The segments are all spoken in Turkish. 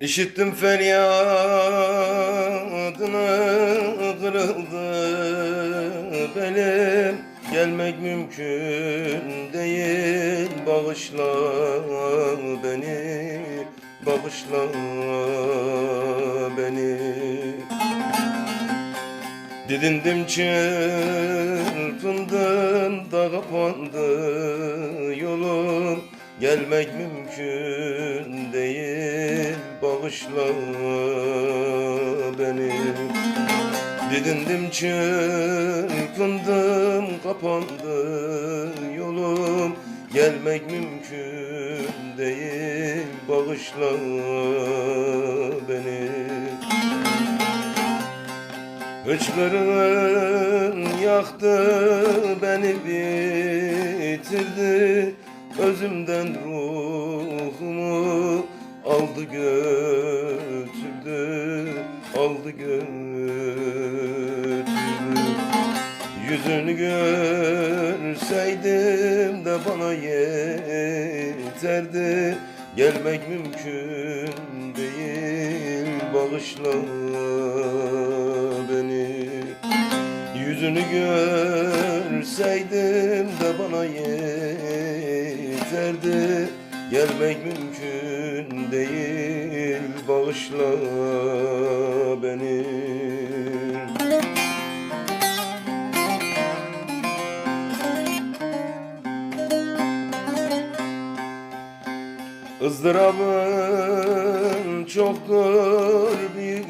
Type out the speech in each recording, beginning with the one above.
İşittim feryadını kırıldı belim. Gelmek mümkün değil bağışla beni Bağışla beni. Didindim çırpındım da kapandı yolum. Gelmek mümkün bağışla beni. Didindim çırpındım kapandı yolum. Gelmek mümkün değil bağışla beni. Hıçkırığın yaktı beni bitirdi Özümden ruhumu aldı götürdü Aldı götürdü. Yüzünü görseydim de bana yeterdi. Gelmek mümkün değil bağışla beni. Yüzünü görseydim de bana yeterdi Gelmek mümkün değil bağışla beni. Izdırabın çoktur büyük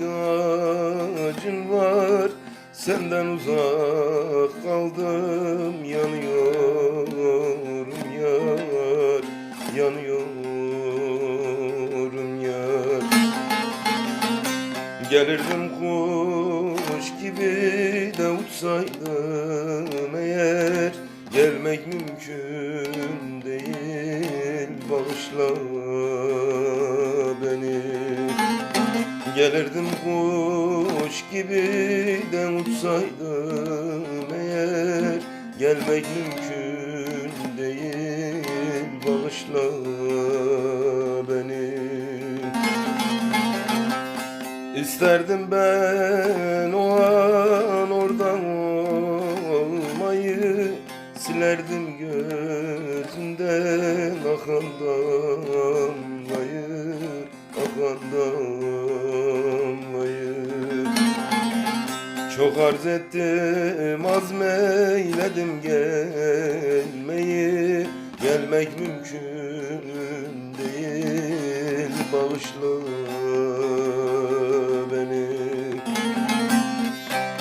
acın var. Senden uzak kaldım Gelirdim kuş gibi de uçsaydım eğer Gelmek mümkün değil bağışla beni. Gelirdim kuş gibi de uçsaydım eğer Gelmek mümkün değil bağışla İsterdim ben o an oradan olmayı Silerdim gözünden akan damlayı Akan damlayı Çok arz ettim azmeyledim gelmeyi. Gelmek mümkün değil bağışla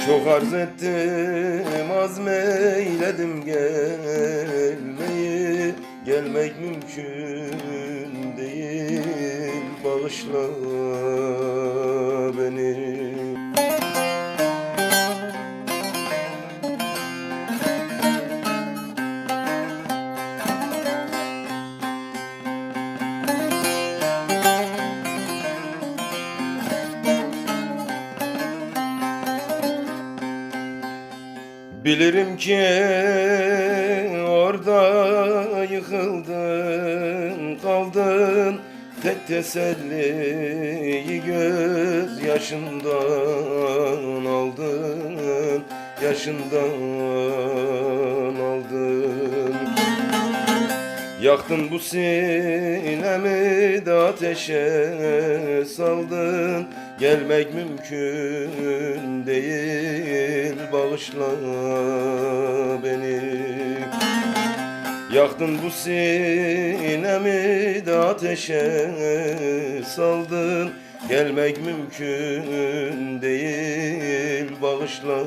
Çok arz ettim azmeyledim gelmeyi. Gelmek mümkün değil bağışla beni Bilirim ki orada yıkıldın kaldın. Tek teselliyi göz yaşından aldın Yaşından Yaktın bu sinemi de ateşe saldın. Gelmek mümkün değil bağışla beni. Yaktın bu sinemi de ateşe saldın. Gelmek mümkün değil bağışla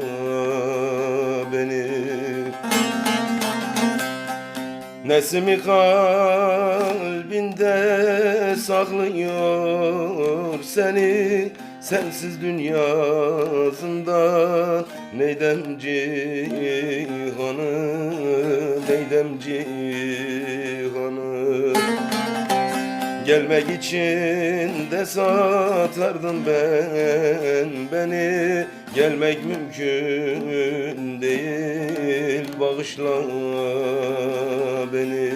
beni Nesimi kalbinde saklıyor seni Sensiz dünyasından neydem cihanı Neydem cihanı? Gelmek için de satardım ben beni Gelmek mümkün değil bağışla beni.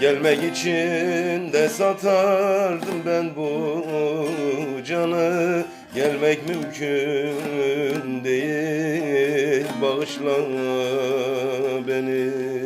Gelmek için de satardım ben bu canı. Gelmek mümkün değil bağışla beni